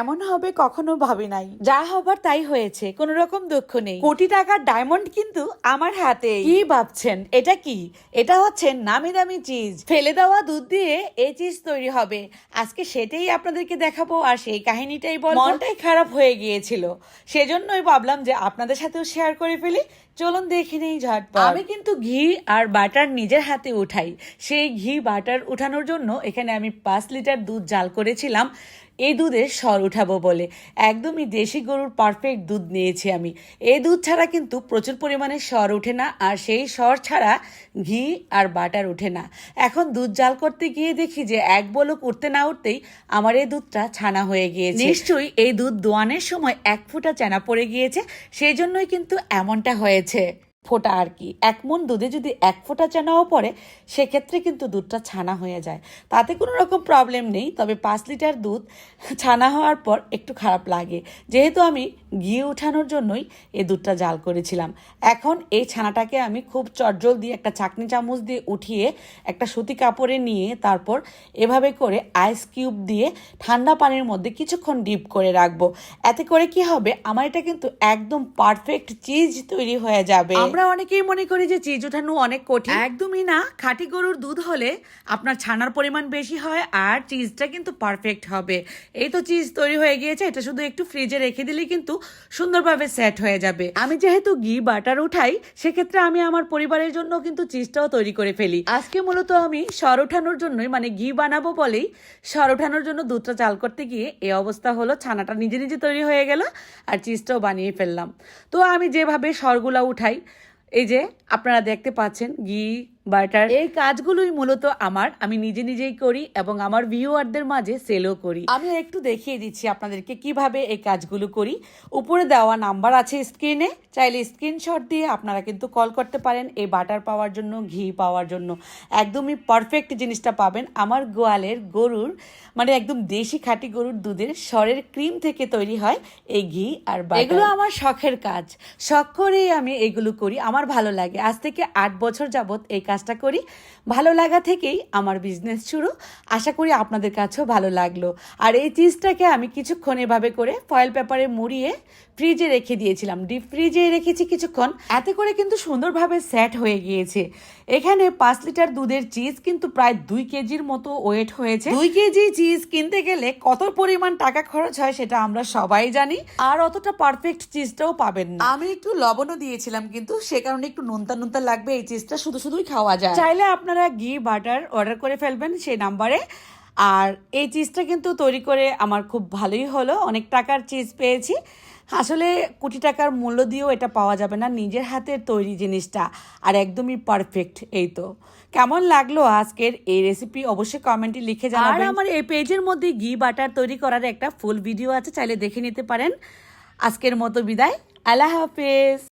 এমন হবে কখনো ভাবি নাই। যা হবার তাই হয়েছে, কোনো রকম দুঃখ নেই। কোটি টাকার ডায়মন্ড কিন্তু আমার হাতে কি ভাবছেন? এটা কি? এটা হচ্ছে নামি দামি চিজ ফেলে দেওয়া দুধ দিয়ে এই চিজ তৈরি হবে। আজকে সেটাই আপনাদেরকে দেখাবো আর সেই কাহিনীটাই বল মনটাই খারাপ হয়ে গিয়েছিল। সেজন্যই ভাবলাম যে আপনাদের সাথেও শেয়ার করে ফেলি। চলুন দেখে নেই ঝটপট। আমি কিন্তু ঘি আর বাটার নিজের হাতে উঠাই। সেই ঘি বাটার উঠানোর জন্য এখানে আমি পাঁচ লিটার দুধ জাল করেছিলাম। এই দুধের স্বর উঠাবো বলে। একদমই দেশি গরুর পারফেক্ট দুধ নিয়েছি আমি। এই দুধ ছাড়া কিন্তু প্রচুর পরিমাণে স্বর ওঠে না, আর সেই স্বর ছাড়া ঘি আর বাটার ওঠে না। এখন দুধ জাল করতে গিয়ে দেখি যে এক বলক উঠতে না উঠতেই আমার এই দুধটা ছানা হয়ে গিয়েছে। নিশ্চয়ই এই দুধ দোয়ানের সময় এক ফোঁটা চানা পড়ে গিয়েছে, সেই জন্যই কিন্তু এমনটা হয়েছে। ফোটা আর কি। এক মন দুধে যদি এক ফোঁটা চানাও পড়ে, সেক্ষেত্রে কিন্তু দুধটা ছানা হয়ে যায়। তাতে কোনো রকম প্রবলেম নেই, তবে পাঁচ লিটার দুধ ছানা হওয়ার পর একটু খারাপ লাগে। যেহেতু আমি ঘি উঠানোর জন্যই এই দুধটা জাল করেছিলাম। এখন এই ছানাটাকে আমি খুব চটজল দিয়ে একটা চাকনি চামচ দিয়ে উঠিয়ে, একটা সুতি কাপড়ে নিয়ে তারপর এভাবে করে আইস কিউব দিয়ে ঠান্ডা পানির মধ্যে কিছুক্ষণ ডিপ করে রাখব। এতে করে কি হবে? আমার এটা কিন্তু একদম পারফেক্ট চিজ তৈরি হয়ে যাবে। আমরা অনেকেই মনে করি যে চিজ ওঠানো অনেক কঠিন। একদমই না। খাঁটি গরুর দুধ হলে আপনার ছানার পরিমাণ বেশি হয় আর চিজটা কিন্তু পারফেক্ট হবে। এই তো চিজ তৈরি হয়ে গিয়েছে, এটা শুধু একটু ফ্রিজে রেখে দিলেই কিন্তু সুন্দরভাবে সেট হয়ে যাবে। আমি যেহেতু ঘি বাটার উঠাই, সেক্ষেত্রে আমি আমার পরিবারের জন্য কিন্তু চিজটাও তৈরি করে ফেলি। আজকে মূলত আমি সর ওঠানোর জন্যই মানে ঘি বানাবো বলেই সর ওঠানোর জন্য দুধটা চাল করতে গিয়ে এ অবস্থা হলো, ছানাটা নিজে নিজে তৈরি হয়ে গেল আর চিজটাও বানিয়ে ফেললাম। তো আমি যেভাবে সরগুলা উঠাই এই যে আপনারা দেখতে পাচ্ছেন ঘি বাটার। এই কাজগুলোই মূলত আমার। আমি নিজে নিজেই করি এবং আমার ভিউয়ারদের মাঝে সেলও করি। আমি একটু দেখিয়ে দিচ্ছি আপনাদেরকে কীভাবে এই কাজগুলো করি। উপরে দেওয়া নাম্বার আছে স্ক্রিনে। চাইলে স্ক্রিনশট দিয়ে আপনারা কিন্তু কল করতে পারেন এই বাটার পাওয়ার জন্য ঘি পাওয়ার জন্য। একদমই পারফেক্ট জিনিসটা পাবেন। আমার গোয়ালের গরুর মানে একদম দেশি খাঁটি গরুর দুধের স্বরের ক্রিম থেকে তৈরি হয় এই ঘি আর এগুলো আমার শখের কাজ। শখ করেই আমি এগুলো করি। আমার ভালো লাগে। আজ থেকে আট বছর যাবত এই কাজটা করি। ভালো লাগা থেকেই আমার বিজনেস শুরু। আশা করি আপনাদের কাছেও ভালো লাগল। আর এই চিজটাকে আমি কিছুক্ষণ এভাবে করে ফয়েল পেপারে মুড়িয়ে ফ্রিজে রেখে দিয়েছিলাম। ডিপ ফ্রিজে রেখেছি কিছুক্ষণ। এতে করে কিন্তু সুন্দরভাবে সেট হয়ে গিয়েছে। এখানে পাঁচ লিটার দুধের চিজ কিন্তু প্রায় দুই কেজির মতো ওয়েট হয়েছে। দুই কেজি চিজ কিনতে গেলে কত পরিমাণ টাকা খরচ হয় সেটা আমরা সবাই জানি। আর অতটা পারফেক্ট চিজটাও পাবেন না। আমি একটু লবণও দিয়েছিলাম কিন্তু সে কারণে একটু নোনতা নোনতা লাগবে এই চিজটা শুধু শুধুই খাওয়া যায়। চাইলে আপনারা ঘি বাটার অর্ডার করে ফেলবেন সেই নাম্বারে আর এই চিজটা কিন্তু তৈরি করে আমার খুব ভালোই হলো। অনেক টাকার চিজ পেয়েছি। আসলে কোটি টাকার মূল্য দিয়েও এটা পাওয়া যাবে না নিজের হাতের তৈরি জিনিসটা। আর একদমই পারফেক্ট এই তো। কেমন লাগল আজকের এই রেসিপি অবশ্যই কমেন্টে লিখে জানাবেন। আর আমার এই পেজের মধ্যে ঘি বাটার তৈরি করার একটা ফুল ভিডিও আছে চাইলে দেখে নিতে পারেন। আজকের মতো বিদায়। আল্লাহ হাফেজ।